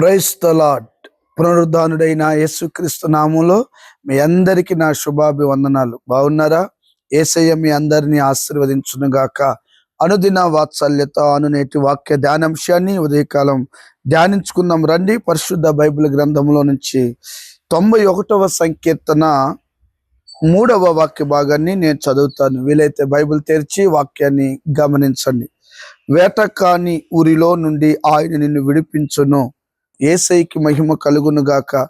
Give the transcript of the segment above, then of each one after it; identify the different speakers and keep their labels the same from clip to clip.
Speaker 1: Price lord పునరుద్ధానుడైన యేసుక్రీస్తు నామంలో మీ అందరికీ నా శుభాభివందనాలు. బాగున్నారా? ఏసయ్య మీ అందరినీ ఆశీర్వదించును గాక అనుదిన వాత్సల్యత అనునేటి వాక్య ధ్యానాంశాన్ని ఉదయకాలం ధ్యానించుకుందాం. రండి పరిశుద్ధ బైబిల్ గ్రంథంలో నుంచి తొంభై ఒకటవ సంకీర్తన మూడవ వాక్య భాగాన్ని నేను చదువుతాను. వీలైతే బైబిల్ తెరిచి వాక్యాన్ని గమనించండి. వేటకాని ఊరిలో నుండి ఆయన నిన్ను విడిపించును. ఏసైకి మహిమ కలుగును గాక.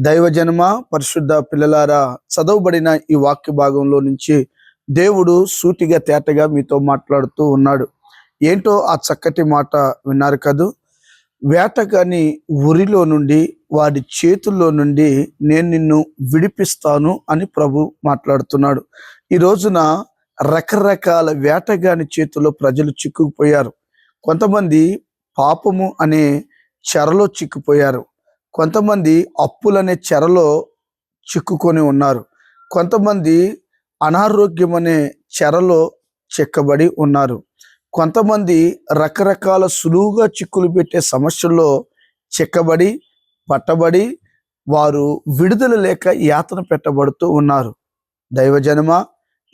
Speaker 1: దైవజనమ పరిశుద్ధ పిల్లలారా చదవబడిన ఈ వాక్య భాగంలో నుంచి దేవుడు సూటిగా తేటగా మీతో మాట్లాడుతూ ఉన్నాడు. ఏంటో ఆ చక్కటి మాట విన్నారు కదూ? వేటగాని ఉరిలో నుండి వాడి చేతుల్లో నుండి నేను నిన్ను విడిపిస్తాను అని ప్రభు మాట్లాడుతున్నాడు. ఈ రోజున రకరకాల వేటగాని చేతుల్లో ప్రజలు చిక్కుకుపోయారు. కొంతమంది పాపము అనే చెరలో చిక్కుపోయారు. కొంతమంది అప్పులనే చెరలో చిక్కుకొని ఉన్నారు. కొంతమంది అనారోగ్యం అనే చెరలో చిక్కబడి ఉన్నారు. కొంతమంది రకరకాల సులువుగా చిక్కులు పెట్టే సమస్యల్లో చిక్కబడి పట్టబడి వారు విడుదల లేక యాతన పెట్టబడుతూ ఉన్నారు. దైవజనమ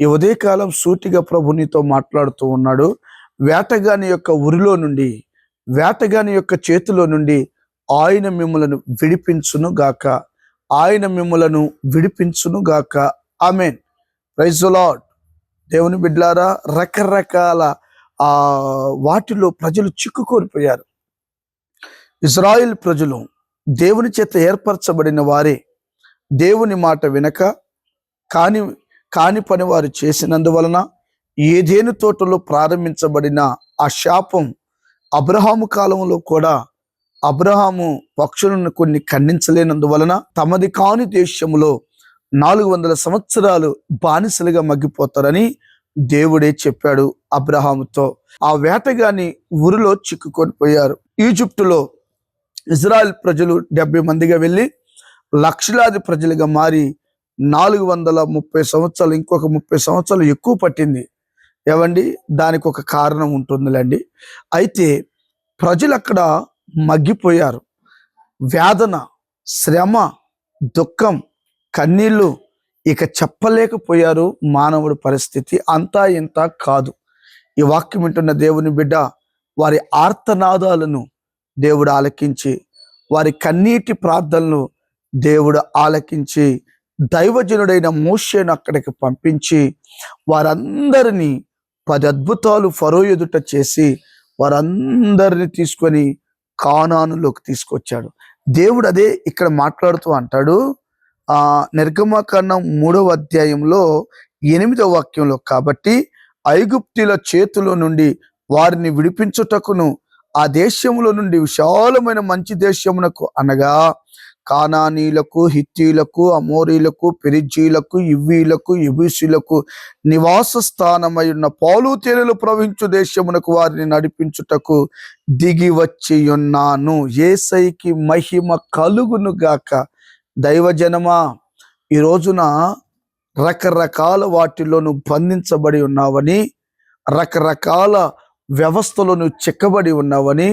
Speaker 1: ఈ ఉదయకాలం సూటిగా ప్రభు నీతో మాట్లాడుతూ ఉన్నాడు. వేటగాని యొక్క ఉరిలో నుండి వేటగాని యొక్క చేతిలో నుండి ఆయన మిమ్మలను విడిపించును గాక. ఆయన మిమ్మలను విడిపించును గాక. ఆమెన్. ప్రైజ్ లాడ్ దేవుని బిడ్లారా రకరకాల ఆ వాటిలో ప్రజలు చిక్కుకోల్పోయారు ఇజ్రాయిల్ ప్రజలు దేవుని చేత ఏర్పరచబడిన వారే దేవుని మాట వినక కాని కాని పని వారు చేసినందువలన ఏదేను తోటలో ప్రారంభించబడిన ఆ శాపం అబ్రహాము కాలంలో కూడా అబ్రహాము పక్షులను కొన్ని ఖండించలేనందువలన తమది కాని దేశంలో నాలుగు వందల సంవత్సరాలు బానిసలుగా మగ్గిపోతారని దేవుడే చెప్పాడు అబ్రహాముతో. ఆ వేటగాని ఊరిలో చిక్కుకొని పోయారు. ఈజిప్టులో ఇజ్రాయెల్ ప్రజలు డెబ్బై మందిగా వెళ్ళి లక్షలాది ప్రజలుగా మారి నాలుగు వందల ముప్పై సంవత్సరాలు ఇంకొక ముప్పై సంవత్సరాలు ఎక్కువ పట్టింది. ఏవండి దానికి ఒక కారణం ఉంటుందిలేండి. అయితే ప్రజలు అక్కడ మగ్గిపోయారు. వేదన శ్రమ దుఃఖం కన్నీళ్ళు ఇక చెప్పలేకపోయారు మానవుడి పరిస్థితి. అంతా ఇంత కాదు. ఈ వాక్యం వింటున్న దేవుని బిడ్డ వారి ఆర్తనాదాలను దేవుడు ఆలకించి వారి కన్నీటి ప్రార్థనలు దేవుడు ఆలకించి దైవజనుడైన మోషేను అక్కడికి పంపించి వారందరినీ పది అద్భుతాలు ఫరో ఎదుట చేసి వారందరిని తీసుకొని కానానులోకి తీసుకొచ్చాడు. దేవుడు అదే ఇక్కడ మాట్లాడుతూ అంటాడు. ఆ నిర్గమకాండం మూడవ అధ్యాయంలో ఎనిమిదవ వాక్యంలో కాబట్టి ఐగుప్తుల చేతిలో నుండి వారిని విడిపించుటకును ఆ దేశంలో నుండి విశాలమైన మంచి దేశమునకు అనగా కానానీలకు హిత్తీలకు అమోరీలకు పెరిజీలకు ఇవ్వీలకు ఇబుసీలకు నివాస స్థానమై ఉన్న పాలు తేనెలు ప్రవహించు దేశమునకు వారిని నడిపించుటకు దిగి వచ్చి ఉన్నాను ఏసైకి మహిమ కలుగును గాక. దైవజనమా ఈ రోజున రకరకాల వాటిలోను బంధించబడి ఉన్నావని రకరకాల వ్యవస్థలను చెక్కబడి ఉన్నావని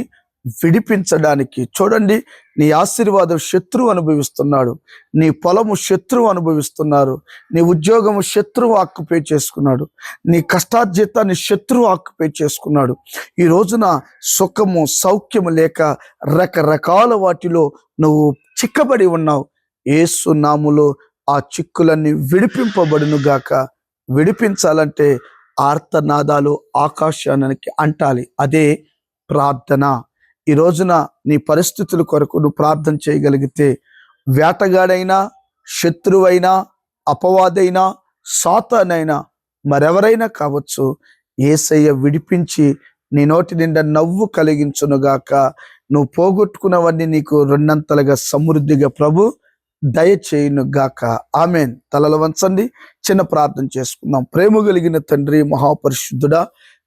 Speaker 1: విడిపించడానికి. చూడండి నీ ఆశీర్వాదం శత్రువు అనుభవిస్తున్నాడు. నీ పొలము శత్రువు అనుభవిస్తున్నారు. నీ ఉద్యోగము శత్రువు ఆక్యుపై చేసుకున్నాడు. నీ కష్టార్జితాన్ని శత్రువు ఆక్యుపై చేసుకున్నాడు. ఈ రోజున సుఖము సౌఖ్యము లేక రకరకాల వాటిలో నువ్వు చిక్కబడి ఉన్నావు. ఏసు నాములో ఆ చిక్కులన్నీ విడిపింపబడును గాక. విడిపించాలంటే ఆర్తనాదాలు ఆకాశానికి అంటాలి. అదే ప్రార్థన. ఈ రోజున నీ పరిస్థితుల కొరకు నువ్వు ప్రార్థన చేయగలిగితే వేటగాడైనా శత్రువైనా అపవాదైనా సాతానైనా మరెవరైనా కావచ్చు ఏసయ్య విడిపించి నీ నోటి నిండా నవ్వు కలిగించునుగాక నువ్వు పోగొట్టుకున్నవన్నీ నీకు రెండంతలుగా సమృద్ధిగా ప్రభు దయచేయునుగాక ఆమెన్. తలలు వంచండి. చిన్న ప్రార్థన చేసుకుందాం. ప్రేమ కలిగిన తండ్రి మహాపరిశుద్ధుడా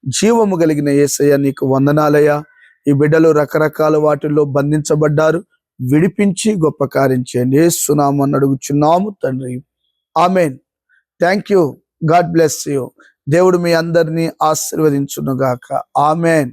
Speaker 1: జీవము కలిగిన ఏసయ్య నీకు వందనాలయ్యా. ఈ బిడ్డలు రకరకాల వాటిల్లో బంధించబడ్డారు. విడిపించి గొప్ప కార్యం చేయండి. అని అడుగుచున్నాము తండ్రి. Amen. Thank you God bless you దేవుడు మీ అందరినీ ఆశీర్వదించునుగాక. ఆమెన్.